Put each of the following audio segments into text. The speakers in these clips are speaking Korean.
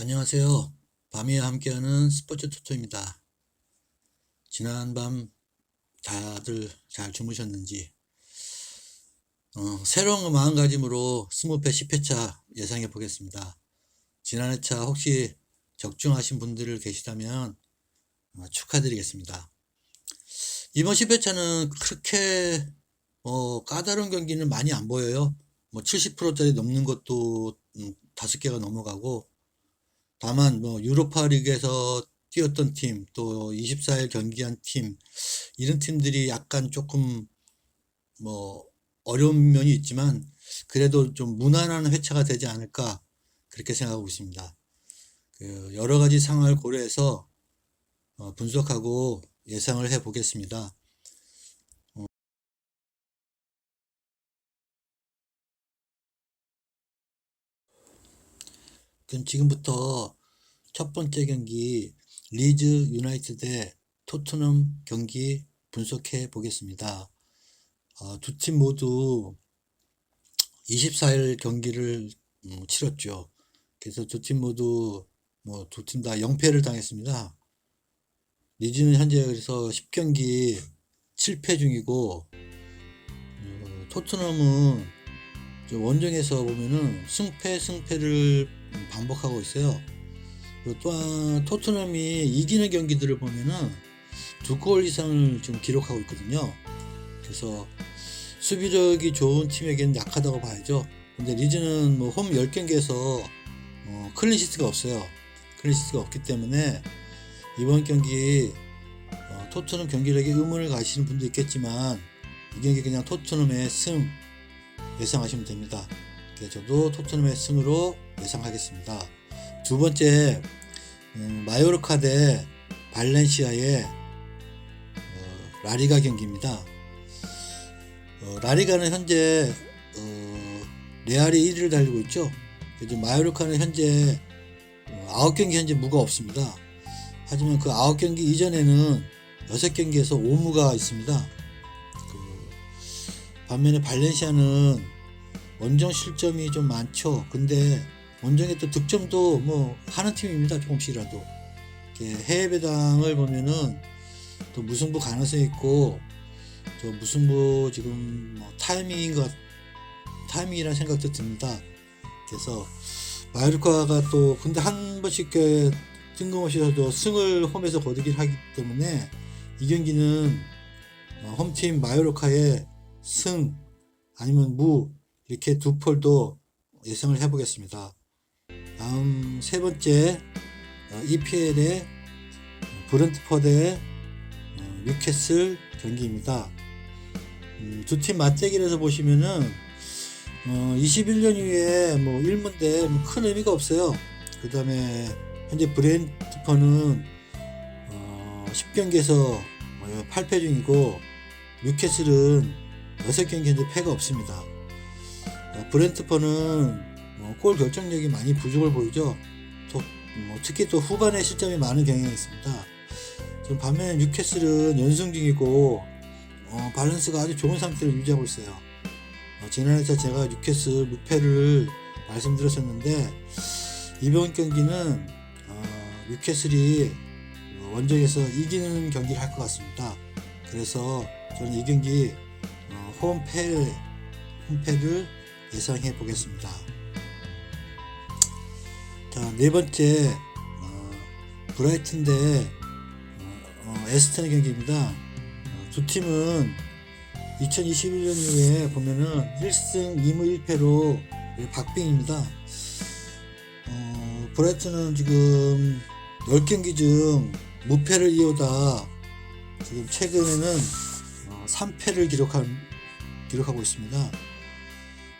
안녕하세요. 밤이와 함께하는 스포츠 토토입니다. 지난 밤 다들 잘 주무셨는지 어, 새로운 마음가짐으로 20회 10회차 예상해 보겠습니다. 지난 회차 혹시 적중하신 분들 계시다면 어, 축하드리겠습니다. 이번 10회차는 그렇게 어, 까다로운 경기는 많이 안 보여요. 뭐 70%짜리 넘는 것도 음, 5개가 넘어가고 다만 뭐 유로파 리그에서 뛰었던 팀, 또 24일 경기한 팀, 이런 팀들이 약간 조금 뭐 어려운 면이 있지만 그래도 좀 무난한 회차가 되지 않을까 그렇게 생각하고 있습니다. 그 여러 가지 상황을 고려해서 어, 분석하고 예상을 해 보겠습니다. 그럼 지금부터 첫 번째 경기 리즈 유나이티드 대 토트넘 경기 분석해 보겠습니다. 어, 두팀 모두 24일 경기를 음, 치렀죠. 그래서 두 팀 모두 뭐 두 팀 다 0패를 당했습니다. 리즈는 현재 그래서 10경기 7패 중이고 어, 토트넘은 원정에서 보면은 승패 승패를 반복하고 있어요. 그리고 또한 토트넘이 이기는 경기들을 보면은 두 골 이상을 지금 기록하고 있거든요. 그래서 수비력이 좋은 팀에게는 약하다고 봐야죠. 근데 리즈는 뭐 홈 10경기에서 어, 클린시트가 없어요. 클린시트가 없기 때문에 이번 경기 어, 토트넘 경기력에 의문을 가시는 분도 있겠지만 이 경기 그냥 토트넘의 승 예상하시면 됩니다. 저도 토트넘의 승으로 예상하겠습니다. 두 번째 음, 마요르카 대 발렌시아의 어, 라리가 경기입니다. 어, 라리가는 현재 어, 레알이 1위를 달리고 있죠. 마요르카는 현재 어, 9경기 현재 무가 없습니다. 하지만 그 9경기 이전에는 6경기에서 5무가 있습니다. 그 반면에 발렌시아는 원정 실점이 좀 많죠. 근데 원정에 또 득점도 뭐 하는 팀입니다. 조금씩이라도. 해외 배당을 보면은 또 무승부 가능성이 있고 저 무승부 지금 뭐 타이밍인 것 타이밍이라는 생각도 듭니다. 그래서 마요르카가 또 근데 한 번씩 뜬금없이도 승을 홈에서 거두긴 하기 때문에 이 경기는 어, 홈팀 마요르카의 승 아니면 무 이렇게 두 폴도 예상을 해보겠습니다. 다음 세 번째 어, EPL의 브런트퍼드의 어, 뉴캐슬 경기입니다. 음, 두팀 맞대기를 해서 보시면은 어, 21년 이후에 뭐 1문대 뭐큰 의미가 없어요. 그 다음에 현재 브렌트퍼는 어, 10경기에서 8패 중이고 뉴캐슬은 6경기 현재 패가 없습니다. 어, 브렌트퍼는 어, 골 결정력이 많이 부족을 보이죠. 또, 뭐 특히 또 후반에 실점이 많은 경향이 있습니다. 반면에 뉴캐슬은 연승 중이고 어, 밸런스가 아주 좋은 상태를 유지하고 있어요. 어, 지난해에 제가 뉴캐슬 무패를 말씀드렸었는데 이번 경기는 어, 뉴캐슬이 원정에서 이기는 경기를 할 것 같습니다. 그래서 저는 이 경기 어, 홈패 홈패를 예상해 보겠습니다. 자, 네 번째 어, 브라이튼 대 어, 어, 에스턴 경기입니다. 어, 두 팀은 2021년 이후에 보면은 1승 2무 1패로 박빙입니다. 어, 브라이튼은 지금 10경기 중 무패를 이어다 지금 최근에는 3패를 어, 기록한, 기록하고 있습니다.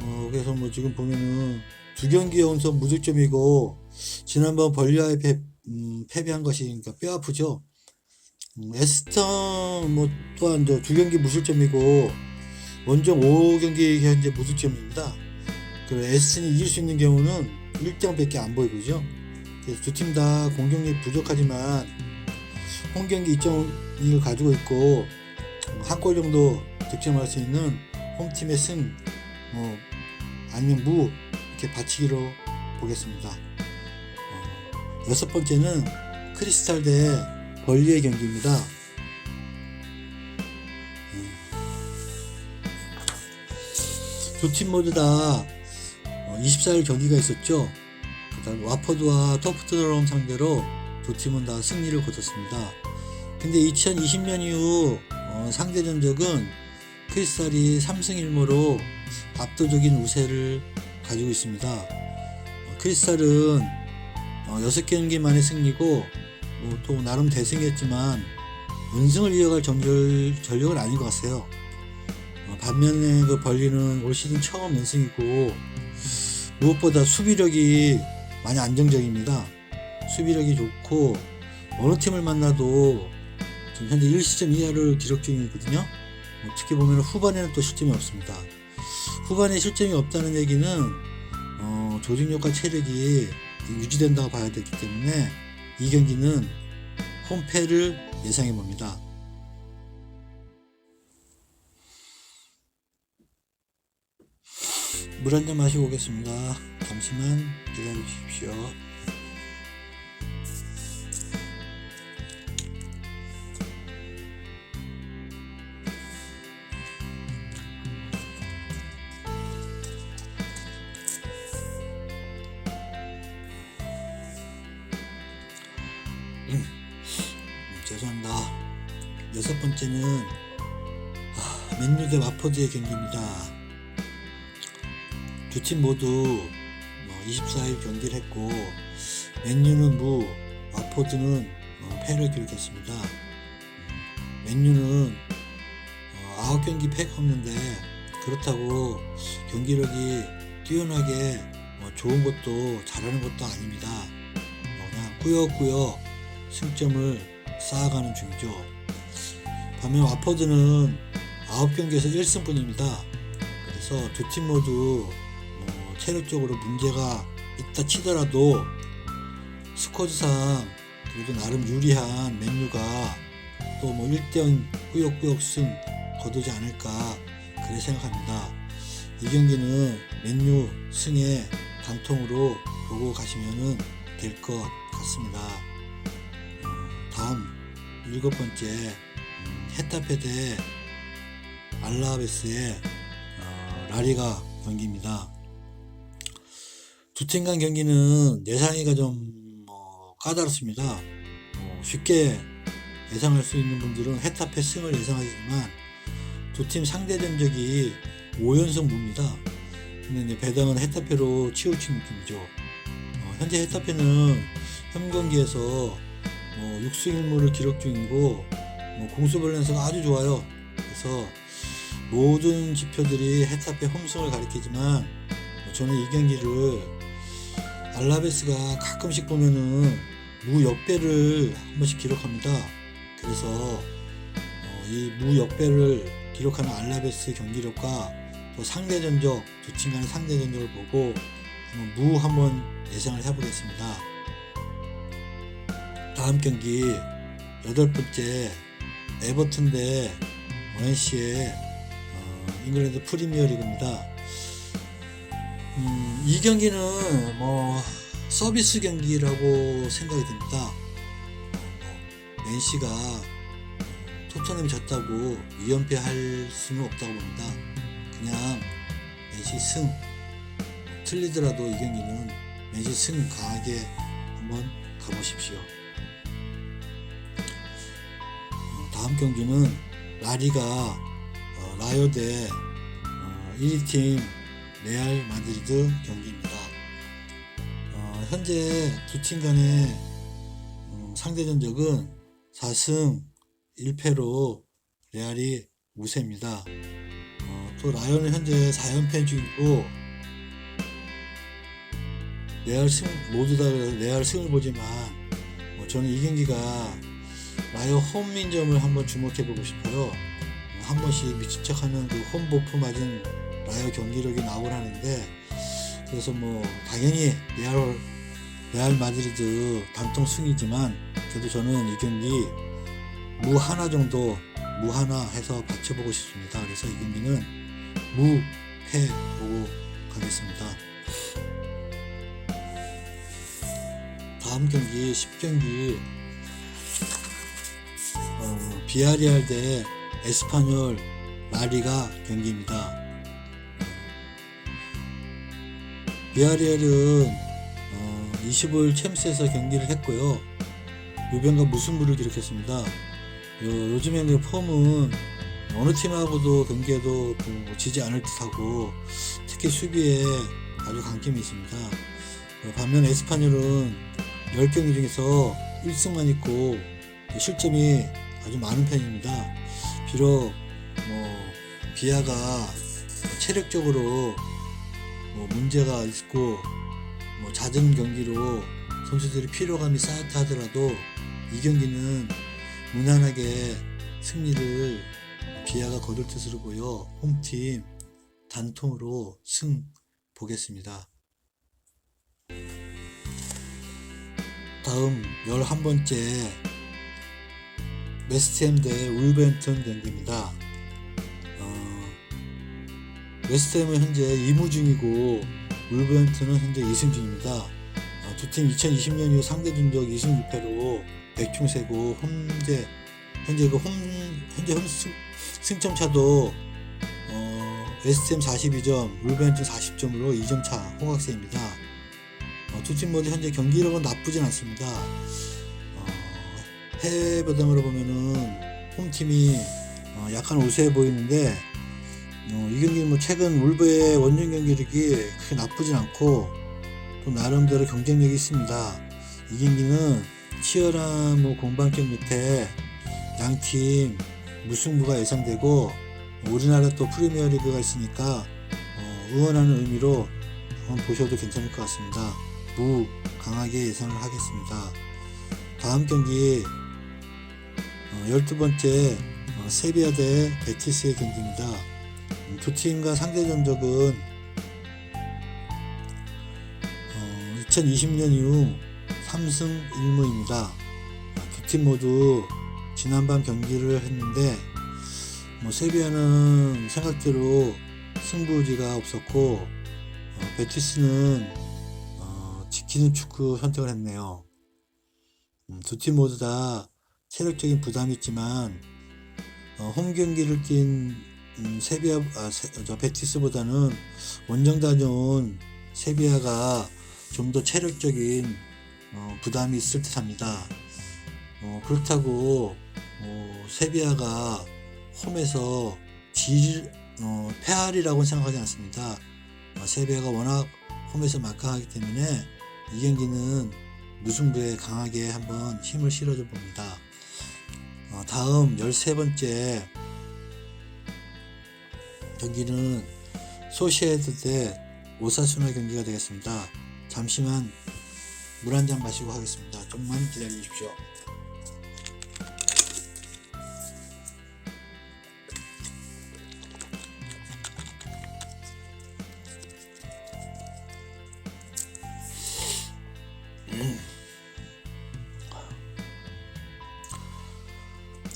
어, 그래서 뭐 지금 보면은 두 경기 연속 무득점이고 지난번 벌리아에 패, 음, 패배한 것이 그러니까 뼈 아프죠. 음, 에스턴 뭐 또한 두 경기 무실점이고 원정 5경기 현재 무득점입니다. 그 에스턴이 이길 수 있는 경우는 1점밖에 안 보이고 죠. 그래서 두 팀 다 공격력이 부족하지만 홈 경기 2점을 가지고 있고 한 골 정도 득점할 수 있는 홈팀의 승, 뭐 아니면 무 이렇게 바치기로 보겠습니다. 어, 여섯 번째는 크리스탈 대 벌리의 경기입니다. 두 팀 모두 다 24일 경기가 있었죠. 그다음 와퍼드와 토프트드럼 상대로 두 팀은 다 승리를 거뒀습니다. 근데 2020년 이후 어, 상대 전적은 크리스탈이 3승 1무로 압도적인 우세를 가지고 있습니다. 어, 크리스탈은 어, 6경기 만에 승리고 뭐 또 나름 대승이었지만 은승을 이어갈 전절, 전력은 아닌 것 같아요. 어, 반면에 그 벌리는 올 시즌 처음 은승이고 무엇보다 수비력이 많이 안정적입니다. 수비력이 좋고 어느 팀을 만나도 지금 현재 1시점 이하를 기록 중이거든요. 뭐 특히 보면 후반에는 또 실점이 없습니다. 후반에 실점이 없다는 얘기는 어, 조직력과 체력이 유지된다고 봐야 되기 때문에 이 경기는 홈패를 예상해 봅니다. 물 한 잔 마시고 오겠습니다. 잠시만 기다려 주십시오. 아, 맨유 대 와퍼드의 경기입니다. 두 팀 모두 뭐 24일 경기를 했고 맨유는 무, 와포드는 어, 패를 기록했습니다. 음, 맨유는 어, 9경기 패가 없는데 그렇다고 경기력이 뛰어나게 뭐 좋은 것도 잘하는 것도 아닙니다. 뭐 그냥 꾸역꾸역 승점을 쌓아가는 중이죠. 반면 와퍼드는 9경기에서 1승뿐입니다. 그래서 두 팀 모두 뭐 체력적으로 문제가 있다 치더라도 스쿼드상 그래도 나름 유리한 맨유가 또 뭐 1대0 꾸역꾸역 승 거두지 않을까 그래 생각합니다. 이 경기는 맨유 승의 단통으로 보고 가시면 될것 같습니다. 음, 다음 일곱 번째 음, 헤타페 대 알라베스의 어, 라리가 경기입니다. 두 팀 간 경기는 예상이가 좀 어, 까다롭습니다. 어, 쉽게 예상할 수 있는 분들은 헤타페 승을 예상하지만 두 팀 상대 전적이 5연승 무입니다. 근데 배당은 헤타페로 치우친 느낌이죠. 어, 현재 헤타페는 현 경기에서 뭐 6승 1무를 기록 중이고 뭐 공수 밸런스가 아주 좋아요. 그래서 모든 지표들이 헤타페 홈승을 가리키지만 뭐 저는 이 경기를 알라베스가 가끔씩 보면은 무역배를 한 번씩 기록합니다. 그래서 어, 이 무역배를 기록하는 알라베스 경기력과 또 상대 전적 두 팀 간의 상대 전적을 보고 한번 무 한번 예상을 해보겠습니다. 다음 경기 여덟 번째 에버튼 대 원시의 어, 잉글랜드 프리미어리그입니다. 음, 이 경기는 뭐 서비스 경기라고 생각이 듭니다. 어, 맨시가 토트넘이 졌다고 2연패 할 수는 없다고 봅니다. 그냥 맨시 승 틀리더라도 이 경기는 맨시 승 강하게 한번 가보십시오. 어, 다음 경기는 라리가 어, 라요 대 어, 1위 팀 레알 마드리드 경기입니다. 어, 현재 두 팀 간의 음, 상대 전적은 4승 1패로 레알이 우세입니다. 어, 또 라이언은 현재 4연패 중이고 레알 승 모두 다 레알 승을 보지만 뭐 저는 이 경기가 라이어 홈민점을 한번 주목해 보고 싶어요. 어, 한 번씩 미친 척하는 그 홈보프 맞은 라이어 경기력이 나오라는데 그래서 뭐 당연히 레알 레알 마드리드 단통 승이지만 그래도 저는 이 경기 무 하나 정도 무 하나 해서 받쳐보고 싶습니다. 그래서 이 경기는 무패 보고 가겠습니다. 다음 경기 10경기 어, 비아리알 대 에스파뇰 라리가 경기입니다. 비아리알은 어, 25일 챔스에서 경기를 했고요. 유병과 무승부를 기록했습니다. 요, 요즘에 그 폼은 어느 팀하고도 경기에도 뭐 지지 않을 듯하고 특히 수비에 아주 강점이 있습니다. 어, 반면 에스파뇰은 10경기 중에서 1승만 있고 실점이 아주 많은 편입니다. 비록 뭐 비아가 체력적으로 뭐 문제가 있고 뭐 잦은 경기로 선수들이 피로감이 쌓였다 하더라도 이 경기는 무난하게 승리를 비아가 거둘 뜻으로 보여 홈팀 단통으로 승 보겠습니다. 다음 11번째 웨스트햄 대 울버햄튼 경기입니다. 어, 웨스트햄은 현재 2무 중이고 울버햄튼은 현재 2승 중입니다. 어, 두팀 2020년 이후 상대 전적 2승 6패로 백충세고 현재 현재 그 홈 현재 홈 승, 승점 차도 어, 웨스트햄 42점, 울버햄튼 40점으로 2점 차 호각세입니다. 어, 두팀 모두 현재 경기력은 나쁘진 않습니다. 어, 해외 배당으로 보면은 홈팀이 어, 약간 우세해 보이는데 어, 이 경기는 뭐 최근 울브의 원정 경기력이 크게 나쁘진 않고 또 나름대로 경쟁력이 있습니다. 이 경기는 치열한 뭐 공방전 밑에 양팀 무승부가 예상되고 우리나라 또 프리미어 리그가 있으니까 어, 응원하는 의미로 한번 보셔도 괜찮을 것 같습니다. 무 강하게 예상을 하겠습니다. 다음 경기 어, 12번째 어, 세비야 대 베티스의 경기입니다. 음, 두 팀과 상대 전적은 어, 2020년 이후 3승 1무입니다. 두 팀 모두 지난밤 경기를 했는데 뭐 세비야는 생각대로 승부지가 없었고 어, 베티스는 어, 지키는 축구 선택을 했네요. 음, 두팀 모두 다 체력적인 부담이 있지만 어, 홈 경기를 뛴 음, 세비야 아, 세, 저 베티스보다는 원정 다녀온 세비야가 좀 더 체력적인 어, 부담이 있을 듯합니다. 어, 그렇다고 어, 세비야가 홈에서 질 어, 패할이라고 생각하지 않습니다. 어, 세비야가 워낙 홈에서 막강하기 때문에 이 경기는 무승부에 강하게 한번 힘을 실어줘 봅니다. 어, 다음 13번째 경기는 소시에드 대 오사수나 경기가 되겠습니다. 잠시만 물 한 잔 마시고 하겠습니다. 좀만 기다려 주십시오.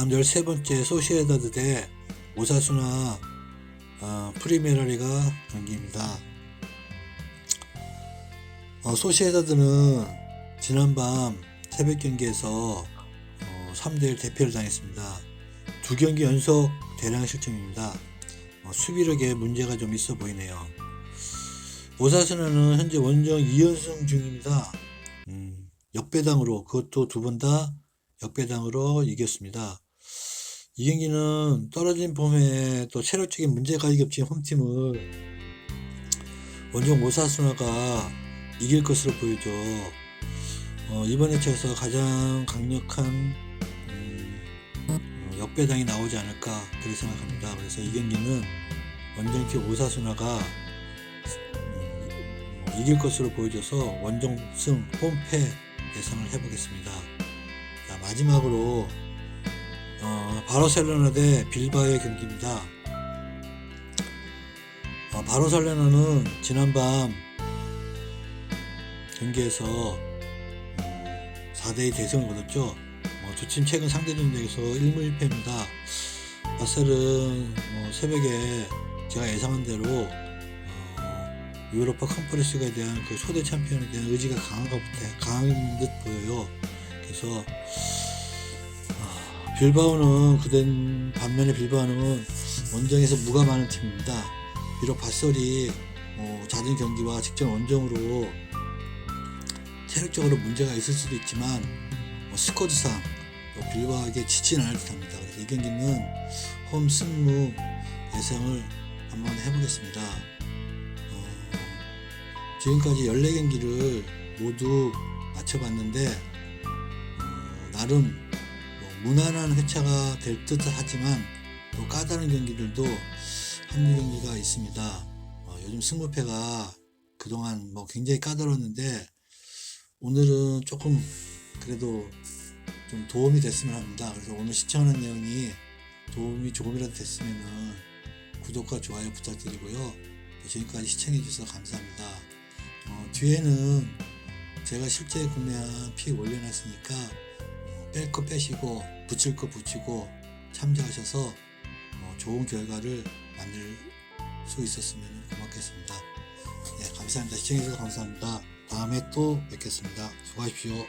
다음 13번째 소시에다드 대 오사수나 어, 프리메라리가 경기입니다. 어, 소시에다드는 지난밤 새벽 경기에서 어, 3대1 대패를 당했습니다. 두 경기 연속 대량 실점입니다. 어, 수비력에 문제가 좀 있어 보이네요. 오사수나는 현재 원정 2연승 중입니다. 음, 역배당으로 그것도 두 번 다 역배당으로 이겼습니다. 이 경기는 떨어진 폼에 또 체력적인 문제가 겹친 홈팀을 원정 오사수나가 이길 것으로 보이죠. 어, 이번 회차에서 가장 강력한 음, 어, 역배당이 나오지 않을까 그렇게 생각합니다. 그래서 이 경기는 원정팀 오사수나가 음, 이길 것으로 보여져서 원정승 홈패 예상을 해보겠습니다. 자, 마지막으로 어, 바르셀로나 대 빌바오의 경기입니다. 어, 바르셀로나는 지난밤 경기에서 음, 4대2 대승을 거뒀죠. 어, 두팀 최근 상대 전적에서 1무 1패입니다. 바셀은 뭐 새벽에 제가 예상한 대로 어, 유로파 컨퍼런스에 대한 그 초대 챔피언에 대한 의지가 강한가 보다 강한 듯 보여요. 그래서 아, 빌바오는 그된 반면에 빌바오는 원정에서 무가 많은 팀입니다. 비록 바설이 어, 잦은 경기와 직전 원정으로 체력적으로 문제가 있을 수도 있지만 뭐 스쿼드상 또 빌바오에게 지진 않을 듯합니다. 이 경기는 홈 승무 예상을 한번 해보겠습니다. 어, 지금까지 14경기를 모두 마쳐봤는데 어, 나름 뭐 무난한 회차가 될 듯 하지만 또 까다로운 경기들도 한두 경기가 있습니다. 어, 요즘 승부패가 그동안 뭐 굉장히 까다로웠는데 오늘은 조금 그래도 좀 도움이 됐으면 합니다. 그래서 오늘 시청하는 내용이 도움이 조금이라도 됐으면은 구독과 좋아요 부탁드리고요. 또 지금까지 시청해 주셔서 감사합니다. 어, 뒤에는 제가 실제 구매한 픽 올려놨으니까 어, 뺄 거 빼시고 붙일 거 붙이고 참조하셔서 어, 좋은 결과를 만들 수 있었으면 고맙겠습니다. 네, 감사합니다. 시청해 주셔서 감사합니다. 다음에 또 뵙겠습니다. 수고하십시오.